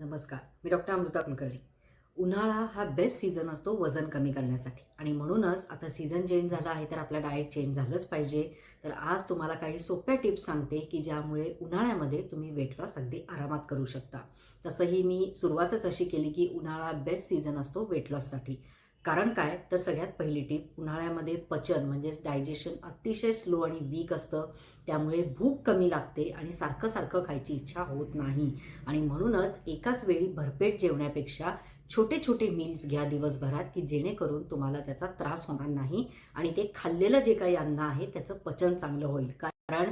नमस्कार मी डॉक्टर अमृता कुलकर्णी. उन्हाळा हा बेस्ट सीझन असतो वजन कमी करण्यासाठी. आणि म्हणूनच आता सीझन चेंज झाला आहे तर आपला डाएट चेंज झालंच पाहिजे. तर आज तुम्हाला काही सोप्या टिप्स सांगते की ज्यामुळे उन्हाळ्यामध्ये तुम्ही वेट लॉस अगदी आरामात करू शकता. तसंही मी सुरुवातच अशी केली की उन्हाळा बेस्ट सीझन असतो वेट लॉससाठी कारण काय? तर सगळ्यात पहिली टीप उन्हाळ्यामध्ये पचन म्हणजेच डायजेशन अतिशय स्लो आणि वीक असतं. त्यामुळे भूक कमी लागते आणि सारखं सारखं खायची इच्छा होत नाही. आणि म्हणूनच एकाच वेळी भरपेट जेवण्यापेक्षा छोटे छोटे मील्स घ्या दिवसभरात की जेणेकरून तुम्हाला त्याचा त्रास होणार नाही आणि ते खाल्लेलं जे काही अन्न आहे त्याचं पचन चांगलं होईल. कारण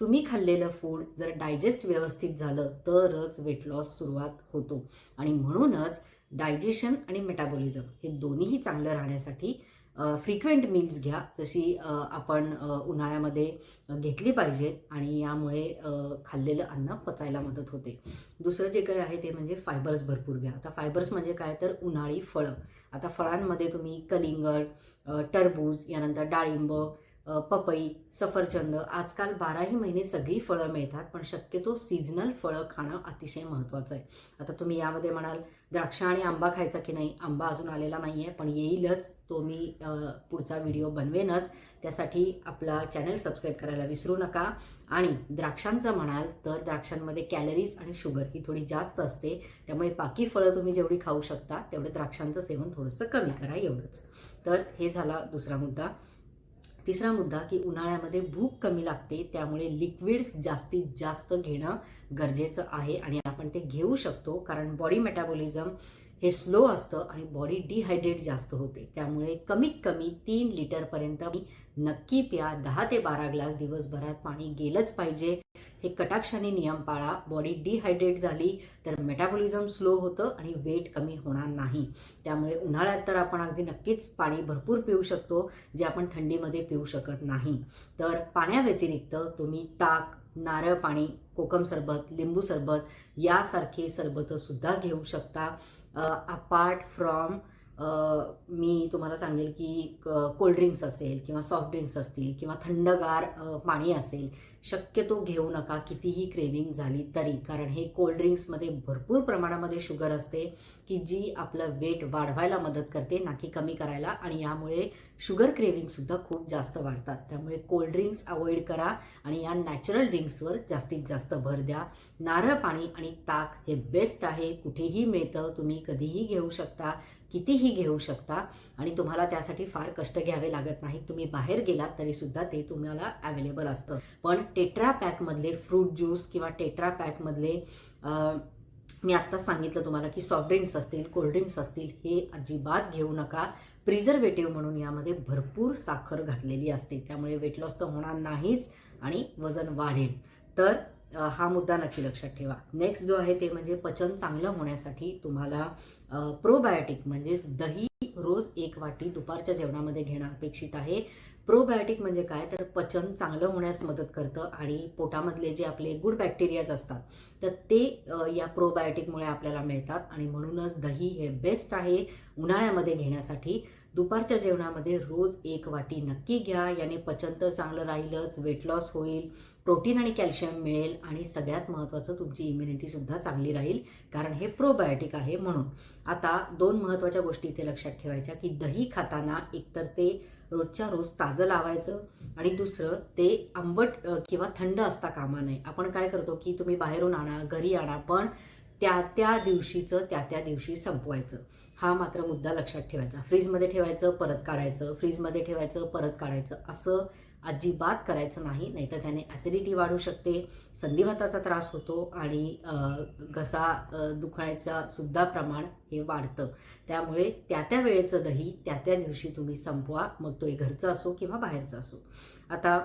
तुम्ही खाल्लेलं फूड जर डायजेस्ट व्यवस्थित झालं तरच वेट लॉस सुरुवात होतो. आणि म्हणूनच डायजेशन आणि मेटाबॉलिझम हे दोन्हीही चांगलं राहण्यासाठी फ्रिक्वेंट मील्स घ्या जशी आपण उन्हाळ्यामध्ये घेतली पाहिजे आणि यामुळे खाल्लेलं अन्न पचायला मदत होते. दुसरं जे काही आहे ते म्हणजे फायबर्स भरपूर घ्या. आता फायबर्स म्हणजे काय? तर उन्हाळी फळं. आता फळांमध्ये तुम्ही कलिंगड टरबूज यानंतर डाळिंब पपई सफरचंद आजकाल बाराही महिने सगळी फळं मिळतात पण शक्यतो सीझनल फळं खाणं अतिशय महत्त्वाचं आहे. आता तुम्ही यामध्ये म्हणाल द्राक्ष आणि आंबा खायचा की नाही? आंबा अजून आलेला नाही आहे पण येईलच. तो मी पुढचा व्हिडिओ बनवेनच. त्यासाठी आपला चॅनल सबस्क्राईब करायला विसरू नका. आणि द्राक्षांचं म्हणाल तर द्राक्षांमध्ये कॅलरीज आणि शुगर ही थोडी जास्त असते. त्यामुळे बाकी फळं तुम्ही जेवढी खाऊ शकता तेवढं द्राक्षांचं सेवन थोडंसं कमी करा एवढंच. तर हे झाला दुसरा मुद्दा. तिसरा मुद्दा की उन्हाळ्यामध्ये भूक कमी लागते त्यामुळे लिक्विड्स जास्तीत जास्त घेणं गरजेचं आहे आणि आपण ते घेऊ शकतो कारण बॉडी मेटाबॉलिझम हे स्लो असतं आणि बॉडी डिहायड्रेट जास्त होते. त्यामुळे कमीत कमी तीन लिटरपर्यंत नक्की प्या. दहा ते बारा ग्लास दिवसभरात पाणी गेलंच पाहिजे. हे कटाक्षाने नियम पाळा. बॉडी डिहायड्रेट झाली तर मेटाबॉलिझम स्लो होतं आणि वेट कमी होणार नाही. त्यामुळे उन्हाळ्यात तर आपण अगदी नक्कीच पाणी भरपूर पिऊ शकतो जे आपण थंडीमध्ये पिऊ शकत नाही. तर पाण्याव्यतिरिक्त तुम्ही ताक नारळ पाणी कोकम सरबत लिंबू सरबत यासारखे सरबतंसुद्धा घेऊ शकता. Uh, apart from मी तुम्हाला सांगेल की कोल्ड्रिंक्स असेल किंवा सॉफ्ट ड्रिंक्स असतील किंवा थंडगार पाणी असेल शक्यतो घेऊ नका कितीही क्रेविंग झाली तरी. कारण हे कोल्ड्रिंक्समध्ये भरपूर प्रमाणामध्ये शुगर असते की जी आपलं वेट वाढवायला मदत करते ना की कमी करायला. आणि यामुळे शुगर क्रेविंगसुद्धा खूप जास्त वाढतात. त्यामुळे कोल्ड्रिंक्स अवॉइड करा आणि या नॅचरल ड्रिंक्सवर जास्तीत जास्त भर द्या. नारळ पाणी आणि ताक हे बेस्ट आहे. कुठेही मिळतं तुम्ही कधीही घेऊ शकता. कितीही घेऊ शकता आणि तुम्हाला त्यासाठी फार कष्ट घ्यावे लागत नाही तुम्ही बाहेर गेलात तरी सुद्धा ते तुम्हाला अवेलेबल असतं. पण टेट्रा पॅकमधले फ्रूट ज्यूस किंवा टेट्रा पॅकमधले मी आत्ताच सांगितलं तुम्हाला की सॉफ्ट ड्रिंक्स असतील कोल्ड्रिंक्स असतील हे अजिबात घेऊ नका. प्रिझर्वेटिव्ह म्हणून यामध्ये भरपूर साखर घातलेली असते. त्यामुळे वेट लॉस तर होणार नाहीच आणि वजन वाढेल. तर हा मुद्दा नक्की लक्षात ठेवा. नेक्स्ट जो आहे ते म्हणजे पचन चांगलं होण्यासाठी तुम्हाला प्रोबायोटिक म्हणजेच दही रोज एक वाटी दुपारच्या जेवणामध्ये घेणं अपेक्षित आहे. प्रोबायोटिक म्हणजे काय? तर पचन चांगलं होण्यास मदत करतं आणि पोटामधले जे आपले गुड बॅक्टेरियाज असतात तर ते या प्रोबायोटिकमुळे आपल्याला मिळतात. आणि म्हणूनच दही हे बेस्ट आहे उन्हाळ्यामध्ये घेण्यासाठी. दुपारच्या जेवणामध्ये रोज एक वाटी नक्की घ्या. याने पचन तर चांगलं राहीलच वेट लॉस होईल प्रोटीन आणि कॅल्शियम मिळेल आणि सगळ्यात महत्त्वाचं तुमची इम्युनिटीसुद्धा चांगली राहील कारण हे प्रोबायोटिक आहे म्हणून. आता दोन महत्त्वाच्या गोष्टी इथे लक्षात ठेवायच्या की दही खाताना एकतर ते रोजच्या रोज ताजं लावायचं आणि दुसरं ते आंबट किंवा थंड असता कामा नये. आपण काय करतो की तुम्ही बाहेरून आणा घरी आणा पण त्या त्या दिवशीचं त्या त्या दिवशी संपवायचं. हा मात्र मुद्दा लक्षात ठेवायचा. फ्रीजमध्ये ठेवायचं परत काढायचं फ्रीजमध्ये ठेवायचं परत काढायचं असं अजिबात करायचं नाही. नाहीतर त्याने ॲसिडिटी वाढू शकते संधिवाताचा त्रास होतो आणि घसा दुखण्याचा सुद्धा प्रमाण हे वाढतं. त्यामुळे त्या त्या वेळेचं दही त्या त्या दिवशी तुम्ही संपवा. मग तो घरचं असो किंवा बाहेरचा असो. आता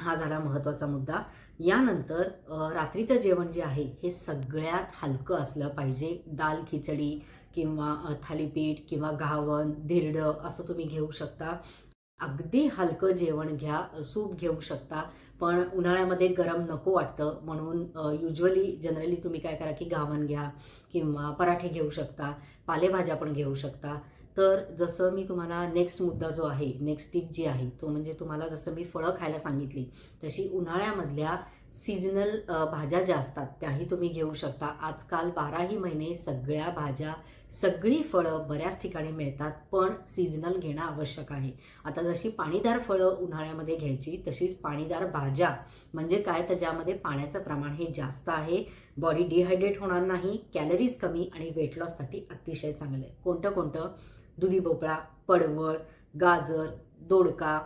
हा झाला महत्त्वाचा मुद्दा. यानंतर रात्रीचं जेवण जे आहे हे सगळ्यात हलकं असलं पाहिजे. दाल खिचडी किंवा थालीपीठ किंवा घावण धिरडं असं तुम्ही घेऊ शकता. अगदी हलकं जेवण घ्या सूप घेऊ शकता. पण उन्हाळ्यामध्ये गरम नको वाटतं. म्हणून युजली जनरली तुम्ही काय करा की घावण घ्या किंवा पराठे घेऊ शकता. पालेभाज्या पण घेऊ शकता. तर जसं मी तुम्हाला नेक्स्ट मुद्दा जो आहे नेक्स्ट टिप जी आहे तो म्हणजे तुम्हाला जसं मी फळं खायला सांगितली तशी उन्हाळ्यामधल्या सीजनल भाज्या ज्या असतात त्याही तुम्ही घेऊ शकता. आजकाल बाराही महिने सगळ्या भाज्या सगळी फळं बऱ्याच ठिकाणी मिळतात पण सीझनल घेणं आवश्यक आहे. आता जशी पाणीदार फळं उन्हाळ्यामध्ये घ्यायची तशीच पाणीदार भाज्या म्हणजे काय? तर ज्यामध्ये पाण्याचं प्रमाण हे जास्त आहे बॉडी डिहायड्रेट होणार नाही कॅलरीज कमी आणि वेट लॉससाठी अतिशय चांगलं आहे. कोणतं कोणतं? दुधी भोपळा पडवळ गाजर दोडका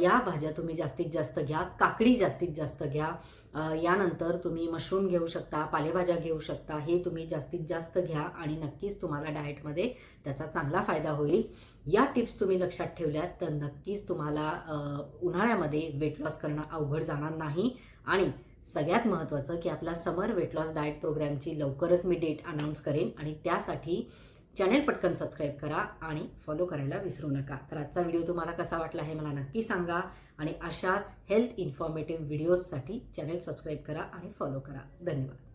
या भाज्या तुम्ही जास्तीत जास्त घ्या. काकडी जास्तीत जास्त घ्या. यानंतर तुम्ही मशरूम घेऊ शकता पालेभाज्या घेऊ शकता हे तुम्ही जास्तीत जास्त घ्या आणि नक्कीच तुम्हाला डाएटमध्ये त्याचा चांगला फायदा होईल. या टिप्स तुम्ही लक्षात ठेवल्यात तर नक्कीच तुम्हाला उन्हाळ्यामध्ये वेट लॉस करणं अवघड जाणार नाही. आणि सगळ्यात महत्त्वाचं की आपला समर वेट लॉस डाएट प्रोग्रामची लवकरच मी डेट अनाऊन्स करेन आणि त्यासाठी चॅनेल पटकन सबस्क्राईब करा आणि फॉलो करायला विसरू नका. तर आजचा व्हिडिओ तुम्हाला कसा वाटला हे मला नक्की सांगा आणि अशाच हेल्थ इन्फॉर्मेटिव्ह व्हिडिओजसाठी चॅनेल सबस्क्राईब करा आणि फॉलो करा. धन्यवाद.